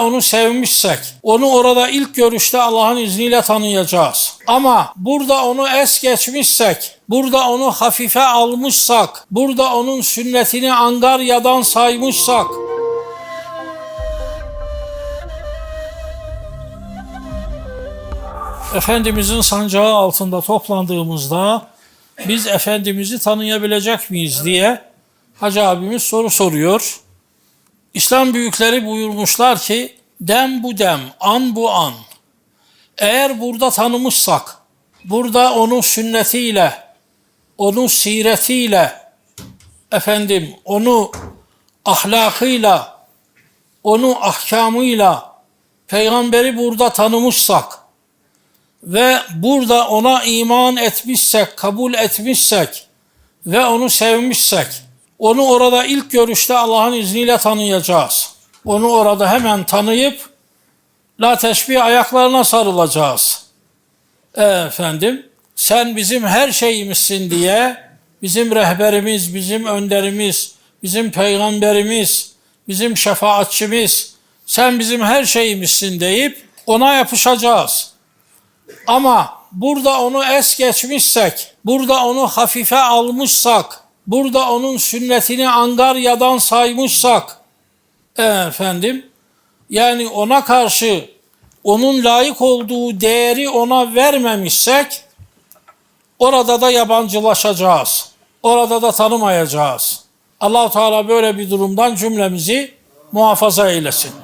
onu sevmişsek, onu orada ilk görüşte Allah'ın izniyle tanıyacağız. Ama burada onu es geçmişsek, burada onu hafife almışsak, burada onun sünnetini angaryadan saymışsak, Efendimizin sancağı altında toplandığımızda biz Efendimiz'i tanıyabilecek miyiz diye Hacı abimiz soru soruyor. İslam büyükleri buyurmuşlar ki dem bu dem, an bu an. Eğer burada tanımışsak, burada onun sünnetiyle, onun siretiyle, efendim onu ahlakıyla, onu ahkamıyla, peygamberi burada tanımışsak ve burada ona iman etmişsek, kabul etmişsek ve onu sevmişsek, onu orada ilk görüşte Allah'ın izniyle tanıyacağız. Onu orada hemen tanıyıp la teşbih ayaklarına sarılacağız. E, efendim sen bizim her şeyimizsin diye bizim rehberimiz, bizim önderimiz, bizim peygamberimiz, bizim şefaatçimiz, sen bizim her şeyimizsin deyip ona yapışacağız. Ama burada onu es geçmişsek, burada onu hafife almışsak, burada onun sünnetini angaryadan saymışsak, efendim, yani ona karşı onun layık olduğu değeri ona vermemişsek, orada da yabancılaşacağız. Orada da tanımayacağız. allah Teala böyle bir durumdan cümlemizi muhafaza eylesin.